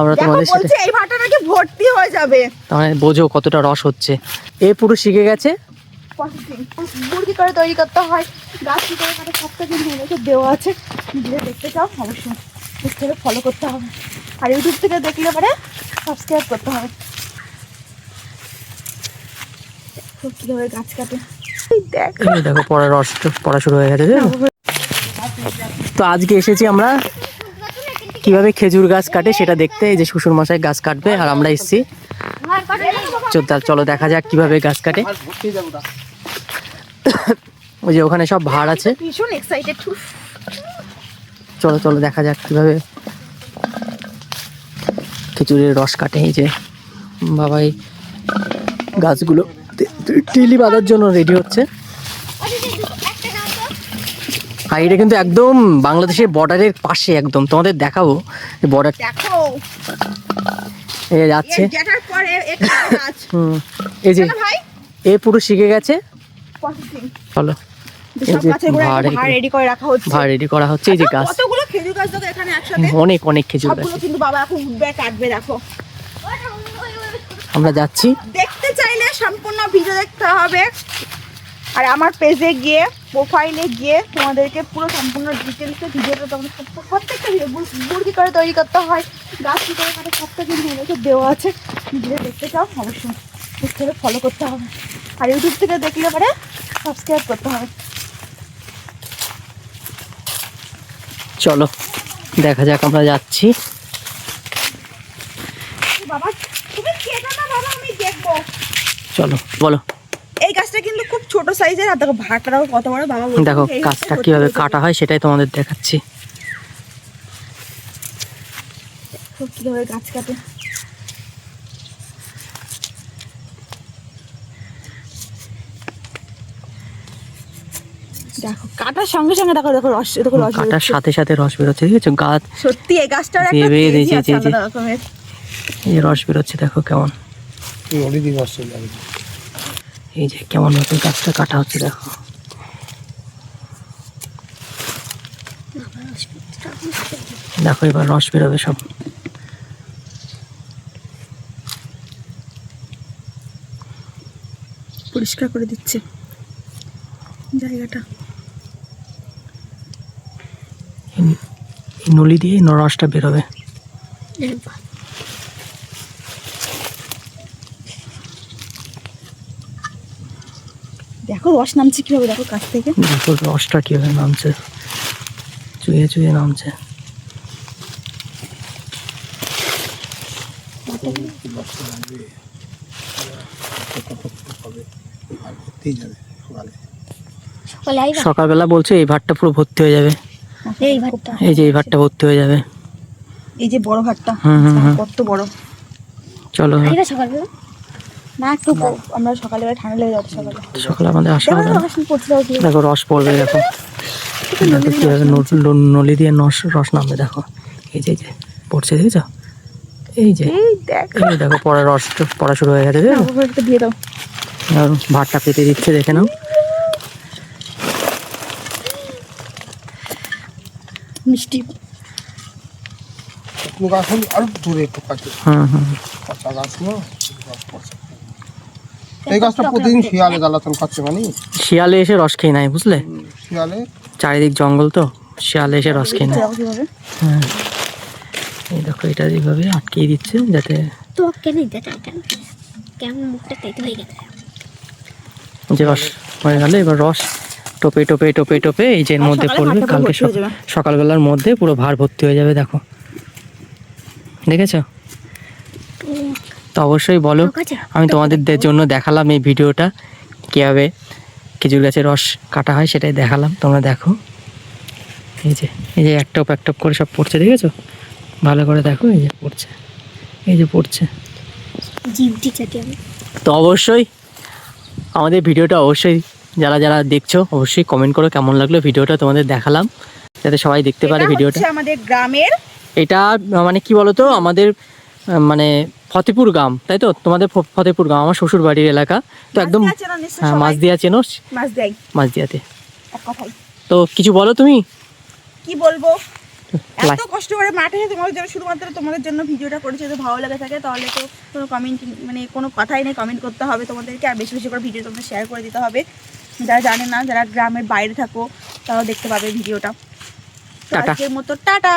আমরা তোমাদের সাথে এই ভাটা নাকি ভর্তি হয়ে যাবে। তাহলে বোঝো কতটা রস হচ্ছে। এ পুরো শিখে গেছে। মুরগি করে তৈরি করতে হয়। গাছ কি করে কাটে সবটা কিন্তু এগুলো দেওয়া আছে। ভিডিও দেখতে চাও অবশ্যই। হবে ফলো করতে হবে। আর ইউটিউব থেকে দেখলে পরে সাবস্ক্রাইব করতে হবে। কীভাবে গাছ কাটে। দেখো। পড়া রস পড়া শুরু হয়ে গেছে তো আজকে এসেছি আমরা কীভাবে খেজুর গাছ কাটে সেটা দেখতে এই যে শ্বশুর মশাই গাছ কাটবে আর আমরা এসেছি। চল দেখা যাক কীভাবে গাছ কাটে। ওই যে ওখানে সব ভাড় আছে। চলো চলো দেখা যাক কীভাবে খিচুড়ির রস কাটে এই যে। বাবাই গাছগুলো টিলি বাঁধার জন্য রেডি হচ্ছে। আর এটা কিন্তু একদম বাংলাদেশের বর্ডারের পাশে একদম। তোমাদের দেখাবো বর্ডার দেখো যাচ্ছে। গাছ হুম এই যে এ পুরো শিখে গেছে। চলো। রেডি করে রাখা হচ্ছে। ভাড় রেডি করা হচ্ছে। এই যে গাছ। একসাথে? অনেক অনেক খেজুর গাছ। কিন্তু বাবা এখন উঠবে কাটবে দেখো। আমরা যাচ্ছি। দেখতে চাইলে সম্পূর্ণ ভিডিও দেখতে হবে। আর আমার পেজে গিয়ে প্রোফাইলে গিয়ে তোমাদেরকে পুরো সম্পূর্ণ ডিটেলসে ভিডিওটা তোমাদের সব- প্রত্যেকটা ভিডিও মুরগি করে তৈরি করতে হয় গাছ কী করে কাটে সবটা কিন্তু এগুলো দেওয়া আছে। ভিডিও দেখতে চাও অবশ্যই দেখতে ফলো করতে হবে। আর ইউটিউব থেকে দেখলে পরে সাবস্ক্রাইব করতে হবে। চলো দেখা যাক আমরা যাচ্ছি। বাবা তুমি না বাবা আমি দেখব। চলো বলো। কিন্তু খুব ছোট সাইজের আর দেখো ভাটাটাও কত বড় বাবা বলছে দেখো গাছটা কীভাবে কাটা হয় সেটাই তোমাদের দেখাচ্ছি। কীভাবে গাছ কাটে। দেখো কাটার সঙ্গে সঙ্গে দেখো দেখো রস দেখো রস কাটার সাথে সাথে রস বেরোচ্ছে ঠিক আছে? গাছ সত্যি এই গাছটার একটা তেজি আছে জি, জি। আলাদা রকমের। এই রস বেরোচ্ছে দেখো কেমন। রস চলে এই যে কেমন মতো গাছটা কাটা হচ্ছে দেখো। দেখো এবার রস বেরোবে সব। পরিষ্কার করে দিচ্ছে জায়গাটা। নলি দিয়ে রসটা বেরোবে। দেখো রস নামছে কীভাবে? দেখো কাছ থেকে। দেখো রসটা কীভাবে নামছে। চুয়ে চুয়ে নামছে। সকালবেলা বলছে এই ভাতটা পুরো ভর্তি হয়ে যাবে। এই ভাতটা। এই যে এই ভাতটা ভর্তি হয়ে যাবে। এই যে বড় ভাতটা। কত বড়। চলো। না একটু আমরা সকালবেলা ঠান্ডা লেগে যাচ্ছে সকালে। সকালে আমাদের আসা দেখো হবে দেখো। রস পড়বে দেখো। কীভাবে নলি দিয়ে নস রস নামবে দেখো। এই যে এই যে পড়ছে দেখেছ? এই যে এই দেখো। পড়া রস পড়া শুরু হয়ে গেছে দিয়ে দাও। ভাতটা পেতে দিচ্ছে দেখে নাও। মিষ্টি। শুকনো গাছ হলে আরও দূরে একটু কাছে হুম হুম গাছ না। এই গাছটা প্রতিদিন শিয়ালে জ্বালাতন খাচ্ছে মানে। শিয়ালে এসে রস খেয়ে নেয় বুঝলে? শিয়ালে? চারিদিক জঙ্গল তো শিয়ালে এসে রস খেয়ে নেয়। হ্যাঁ। এই দেখো এটা এইভাবে আটকিয়ে দিচ্ছে যাতে তো কেন দেখা কেমন মুখটা তাইতে হয়ে গেছে। যে রস হয়ে গেলে এবার রস টোপে টোপে টোপে টোপে এই যে মধ্যে পড়বে কালকে। সকালবেলার মধ্যে পুরো ভার ভর্তি হয়ে যাবে দেখো। দেখেছ? তো অবশ্যই বলো। আমি তোমাদের জন্য দেখালাম এই ভিডিওটা। কীভাবে খেজুর গাছের রস কাটা হয় সেটাই দেখালাম। তোমরা দেখো। এই যে এই যে এক টপ এক টপ করে সব পড়ছে দেখেছ? ভালো করে দেখো এই যে পড়ছে। এই যে পড়ছে। তো অবশ্যই আমাদের ভিডিওটা অবশ্যই যারা যারা দেখছ অবশ্যই কমেন্ট করো কেমন লাগল ভিডিওটা তোমাদের দেখালাম। যাতে সবাই দেখতে পারে ভিডিওটা। আমাদের গ্রামের এটা মানে কি বলতো? আমাদের মানে ফতেপুর গ্রাম তাই তো? তোমাদের ফতেপুর গ্রাম আমার শ্বশুর বাড়ির এলাকা। তো একদম মাছ দিয়ে আছে হ্যাঁ মাছ দিয়া চেনো মাছ দেয়। মাছ দিয়াতে তো কিছু বলো তুমি? কি বলব? এত কষ্ট করে মাঠে তোমাদের জন্য। শুধুমাত্র তোমাদের জন্য ভিডিওটা করেছি যদি ভালো লেগে থাকে তাহলে তো কোনো কমেন্ট মানে কোনো কথাই নেই কমেন্ট করতে হবে তোমাদেরকে। আর বেশি বেশি করে ভিডিও তোমাদের শেয়ার করে দিতে হবে। যারা জানে না যারা গ্রামের বাইরে থাকো তারাও দেখতে পাবে ভিডিওটা। আজকের মতো টাটা।